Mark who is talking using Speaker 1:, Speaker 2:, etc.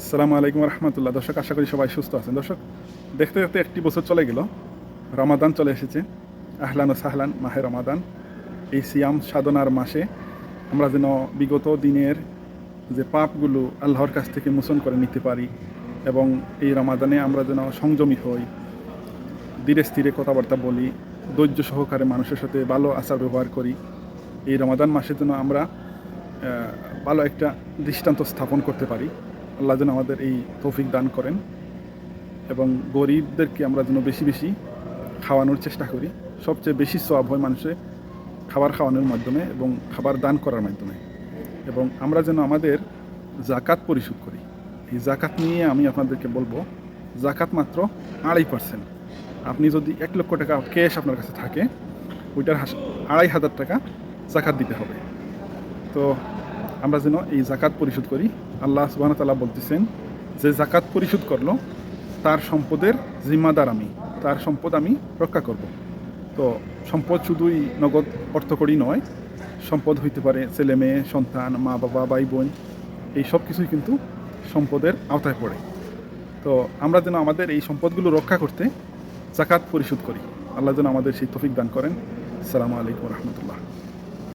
Speaker 1: আসসালামু আলাইকুম রহমতুল্লাহ। দর্শক, আশা করি সবাই সুস্থ আছেন। দর্শক, দেখতে দেখতে একটি বছর চলে গেল। রমাদান চলে এসেছে। আহলান ও সাহলান মাহে রমাদান। এই সিয়াম সাধনার মাসে আমরা যেন বিগত দিনের যে পাপগুলো আল্লাহর কাছ থেকে মোচন করে নিতে পারি এবং এই রমাদানে আমরা যেন সংযমী হই, ধীরে স্থিরে কথাবার্তা বলি, ধৈর্য সহকারে মানুষের সাথে ভালো আচার ব্যবহার করি, এই রমাদান মাসে যেন আমরা ভালো একটা দৃষ্টান্ত স্থাপন করতে পারি। আল্লাহ যেন আমাদের এই তৌফিক দান করেন এবং গরিবদেরকে আমরা যেন বেশি বেশি খাওয়ানোর চেষ্টা করি। সবচেয়ে বেশি সব হয় মানুষে খাবার খাওয়ানোর মাধ্যমে এবং খাবার দান করার মাধ্যমে। এবং আমরা যেন আমাদের জাকাত পরিশোধ করি। এই জাকাত নিয়ে আমি আপনাদেরকে বলব, জাকাত মাত্র আড়াই পার্সেন্ট আপনি যদি এক লক্ষ টাকা ক্যাশ আপনার কাছে থাকে, ওইটার আড়াই হাজার টাকা জাকাত দিতে হবে। তো আমরা যেন এই জাকাত পরিশোধ করি। আল্লাহ সুবাহ বলতেছেন, যে জাকাত পরিশোধ করল, তার সম্পদের জিম্মাদার আমি, তার সম্পদ আমি রক্ষা করব। তো সম্পদ শুধুই নগদ অর্থকরী নয়, সম্পদ হইতে পারে ছেলে মেয়ে, সন্তান, মা বাবা, ভাই বোন, এই সব কিছুই কিন্তু সম্পদের আওতায় পড়ে। তো আমরা যেন আমাদের এই সম্পদগুলো রক্ষা করতে জাকাত পরিশোধ করি। আল্লাহ যেন আমাদের সেই তফিক দান করেন। আসসালামু আলাইকুম রহমতুল্লাহ।